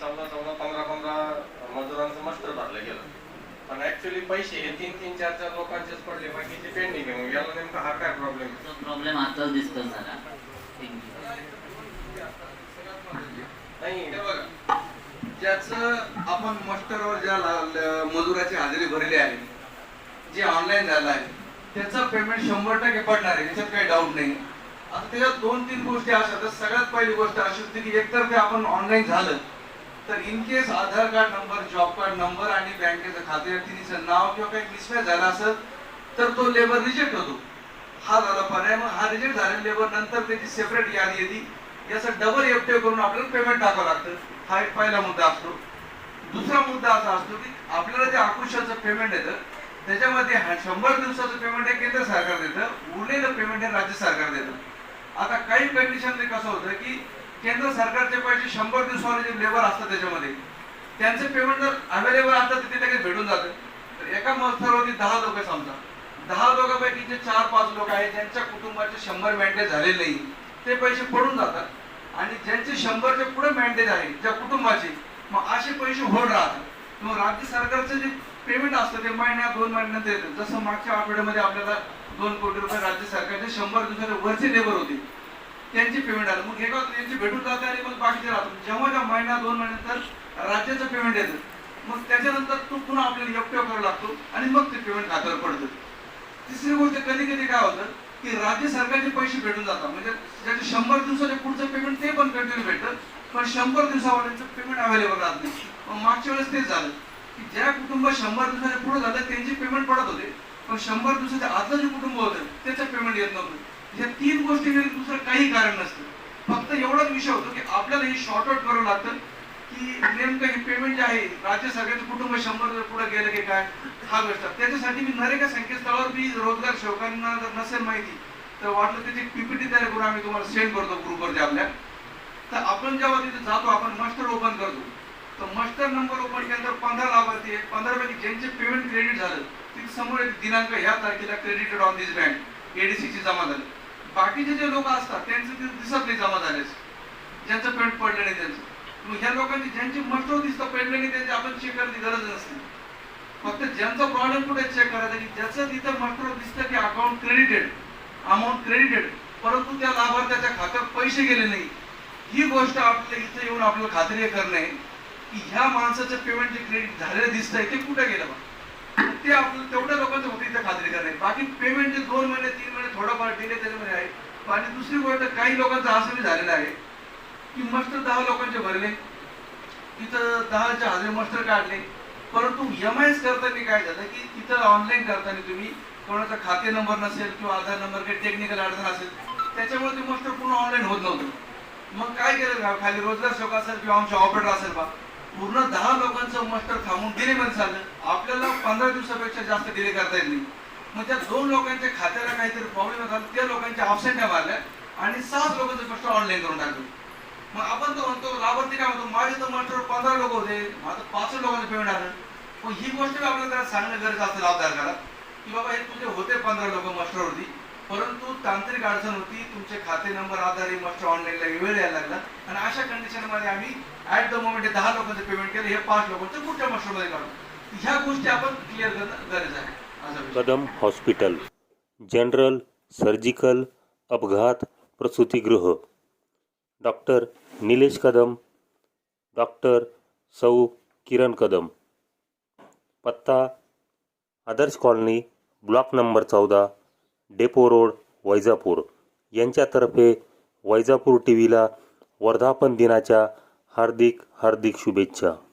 चौदा चौदा पंधरा पंधरा मजुरांचं मस्टर भरलं गेलं. पण ऍक्च्युली पैसे हे तीन तीन चार चार लोकांचेच पडले. बाकीचे पेंडिंग आहे. मग याला नेमका हा काय प्रॉब्लेम तो प्रॉब्लेम आताच डिस्कस झाला थँक्यू नाही हे बघा ज्याचं आपण मस्टरवर ज्या मजुराची हजेरी भरली आहे जे ऑनलाईन झालं आहे त्याचं पेमेंट शंभर टक्के पडणार आहे. त्याच्यात काही डाऊट नाही. आता त्याच्यात दोन तीन गोष्टी अशा तर सगळ्यात पहिली गोष्ट अशी होती की एकतर ते आपण ऑनलाईन झालं. तर in case Aadhaar card number job card number आणि बँकेचं खाते तिन्हीचं नाव किंवा काही मिसमॅच झाला असेल तर तो लेबर रिजेक्ट होतो. हा झाला पर्याय. मग हा रिजेक्ट झालेला लेबर नंतर त्याची सेपरेट यादी येते. याचं डबल एफटे करून आपल्याला पेमेंट टाकावं लागतं. हा एक पहिला मुद्दा असतो. दुसरा मुद्दा असा असतो की आपल्याला जे आकुशाचं पेमेंट येतं त्याच्यामध्ये शंभर दिवसाचं पेमेंट हे केंद्र सरकार देतं उरलेलं पेमेंट हे राज्य सरकार देतं. आता काही कंडिशन कसं होतं की केंद्र सरकारचे पैसे शंभर दिवसावर जे लेबर असतात त्याच्यामध्ये त्यांचं पेमेंट जर अवेलेबल असतात तर ते लगेच भेटून जातं. तर एका मस्तरवरती दहा लोक समजा. दहा लोकांपैकी जे चार पाच लोक आहेत ज्यांच्या कुटुंबाचे शंभर मॅन्डेज झालेले नाही ते पैसे पडून जातात. आणि ज्यांचे शंभरचे पुढे मॅन्डेज आहे ज्या कुटुंबाचे मग असे पैसे होड राहतात. मग राज्य सरकारचं जे पेमेंट असतं ते महिन्या दोन महिन्यात येतं. जसं मागच्या आठवड्यामध्ये आपल्याला दोन कोटी रुपये राज्य सरकारचे शंभर दिवसाचे वरचे लेबर होते. त्यांची पेमेंट आलं. मग एका त्यांची भेटून जाते आणि मग बाकीचे राहतो जेव्हा जेव्हा महिना दोन महिन्यानंतर राज्याचं पेमेंट येतं. मग त्याच्यानंतर तो पुन्हा आपल्याला एकटे करावा लागतो आणि मग ते पेमेंट खात्यावर पडतं. तिसरी गोष्ट कधी कधी काय होतं की राज्य सरकारचे पैसे भेटून जातात. म्हणजे ज्याचे शंभर दिवसाचे पुढचं पेमेंट ते पण कंटिन्यू भेटतं पण शंभर दिवसावाल्यांचं पेमेंट अवेलेबल राहत नाही. मग मागच्या वेळेस तेच झालं की ज्या कुटुंब शंभर दिवसाच्या पुढे झालं त्यांचे पेमेंट पडत होते. पण शंभर दिवसाच्या आतलं जे कुटुंब होतं त्याचं पेमेंट येत नव्हतं. या तीन गोष्टी दुसरं काही कारण नसतं. फक्त एवढाच विषय होतो की आपल्याला हे शॉर्ट आउट करावं लागतं की नेमकं हे पेमेंट जे आहे राज्य सरकारचं कुटुंब शंभर पुढे गेलं की काय हा गोष्ट. त्याच्यासाठी मी नरेगा संकेतस्थळावर मी रोजगार सेवकांना जर नसेल माहिती तर वाटलं त्याची पीपीटी तयार करून आम्ही तुम्हाला सेंड करतो ग्रुपवरती आपल्या. तर आपण जेव्हा तिथे जातो आपण मस्टर ओपन करतो. तर मस्टर नंबर ओपन केल्यानंतर पंधरा लाभार्थी आहे पंधरा पैकी ज्यांचे पेमेंट क्रेडिट झालं तिथे समोर एक दिनांक ह्या तारखेला credited on this bank ADC ची जमा झाली. बाकीचे जे लोक असतात त्यांचं ते दिसत नाही जमा झाल्यास ज्यांचं पेमेंट पडलं नाही त्यांचं. मग ह्या लोकांची ज्यांची मस्टर दिसतं पडलं नाही त्यांची आपण चेक करायची गरज नसते. फक्त ज्यांचा प्रॉब्लेम कुठे चेक करायचा की ज्याचं तिथं मर्त दिसतं की अकाउंट क्रेडिटेड अमाऊंट क्रेडिटेड परंतु त्या लाभार्थ्याच्या खात्यात पैसे गेले नाही. ही गोष्ट आपल्या इथं येऊन आपल्याला खात्री करणे की ह्या माणसाचं पेमेंट जे क्रेडिट झालेलं दिसतंय ते कुठे गेलं ते आपल्याला तेवढ्या लोकांचं होती इथं खात्री करणे बाकी पेमेंट जे दोन महिने तीन महिने थोडंफार डिले त्याच्यामध्ये आहे. आणि दुसरी गोष्ट काही लोकांचं असं बी झालेलं आहे. की मस्टर दहा लोकांचे भरले. तिथं दहाच्या हजेरी मस्टर काढले. परंतु एम आय एस करताना काय झालं की तिथं ऑनलाईन करताना तुम्ही कोणाचा खाते नंबर नसेल किंवा आधार नंबर काही टेक्निकल अडचण असेल त्याच्यामुळे ते मस्टर पूर्ण ऑनलाईन होत नव्हतं. मग काय केलं खाली रोजगार सेवक असेल किंवा आमचे ऑपरेटर असेल बा पूर्ण दहा लोकांचं मस्टर थांबून डिले पण चाललं. आपल्याला पंधरा दिवसापेक्षा जास्त डिले करता येत नाही. मग त्या दोन लोकांच्या खात्याला काहीतरी प्रॉब्लेम झाला त्या लोकांच्या ऑप्शन मारल्या आणि सहा लोकांचं मस्टर ऑनलाईन करून टाकलं. मग आपण तो म्हणतो लाभार्थी काय म्हणतो माझे तर मास्टर पंधरा लोक होते. माझं पाच लोकांचं पेमेंट आलं. मग ही गोष्ट आपल्याला त्याला सांगणं गरज असतं लाभधारकाला की बाबा हे तुझे होते पंधरा लोक मास्टरवरती परंतु तांत्रिक अडचण होती. तुमचे खाते नंबर आधारे मास्टर ऑनलाईनला वेळ यायला लागला. आणि अशा कंडिशनमध्ये आम्ही ऍट द मोमेंट दहा लोकांचं पेमेंट केलं. हे पाच लोकांचं पुढच्या मास्टरमध्ये काढू ह्या गोष्टी आपण क्लिअर करणं गरज आहे. कदम हॉस्पिटल जनरल सर्जिकल अपघात प्रसूतिगृह. डॉक्टर निलेश कदम डॉक्टर सौ किरण कदम. पत्ता आदर्श कॉलनी ब्लॉक नंबर चौदा डेपो रोड वैजापूर. यांच्यातर्फे वैजापूर टी व्हीला वर्धापन दिनाच्या हार्दिक हार्दिक शुभेच्छा.